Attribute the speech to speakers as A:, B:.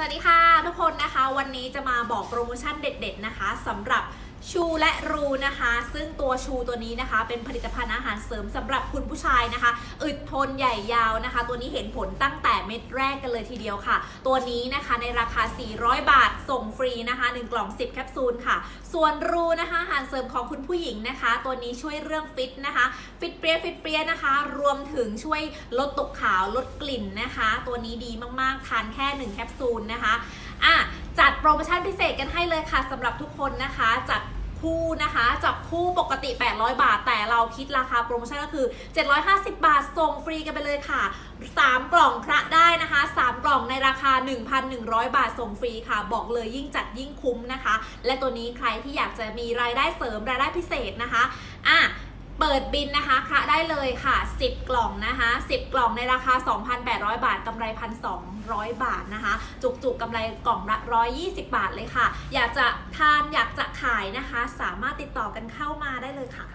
A: สวัสดีค่ะทุกคนนะคะ วันนี้จะมาบอกโปรโมชั่นเด็ด ๆ นะคะสำหรับ ชูและรูนะคะ ซึ่งตัวชูตัวนี้นะคะ เป็นผลิตภัณฑ์อาหารเสริมสำหรับคุณผู้ชายนะคะ อึดทนใหญ่ยาวนะคะ ตัวนี้เห็นผลตั้งแต่เม็ดแรกกันเลยทีเดียวค่ะ ตัวนี้นะคะในราคา 400 บาทส่งฟรีนะคะ 1 กล่อง 10 แคปซูลค่ะ ส่วนรูนะคะอาหารเสริมของคุณผู้หญิงนะคะ ตัวนี้ช่วยเรื่องฟิตนะคะ ฟิตเปรี้ยฟิตเปรี้ยนะคะ รวมถึงช่วยลดตกขาวลดกลิ่นนะคะ ตัวนี้ดีมากๆทานแค่ 1 แคปซูลนะคะอะจัดโปรโมชั่นพิเศษกันให้เลยค่ะสำหรับทุกคนนะคะจัด คู่นะคะจับคู่ปกติ 800 บาท แต่เราคิดราคาโปรโมชั่นก็คือ 750 บาท ส่งฟรีกันไปเลยค่ะ 3 กล่องพระได้นะคะ 3 กล่องในราคา 1,100 บาท ส่งฟรีค่ะ บอกเลยยิ่งจัดยิ่งคุ้มนะคะ และตัวนี้ใครที่อยากจะมีรายได้เสริมรายได้พิเศษนะคะอะ เปิดบินนะคะคะได้เลยค่ะ 10 กล่องนะคะ 10 กล่องในราคา 2,800 บาทกำไร 1,200 บาทนะคะ จุกๆกกำไรกล่องละ 120 บาทเลยค่ะ อยากจะทานอยากจะขายนะคะ สามารถติดต่อกันเข้ามาได้เลยค่ะ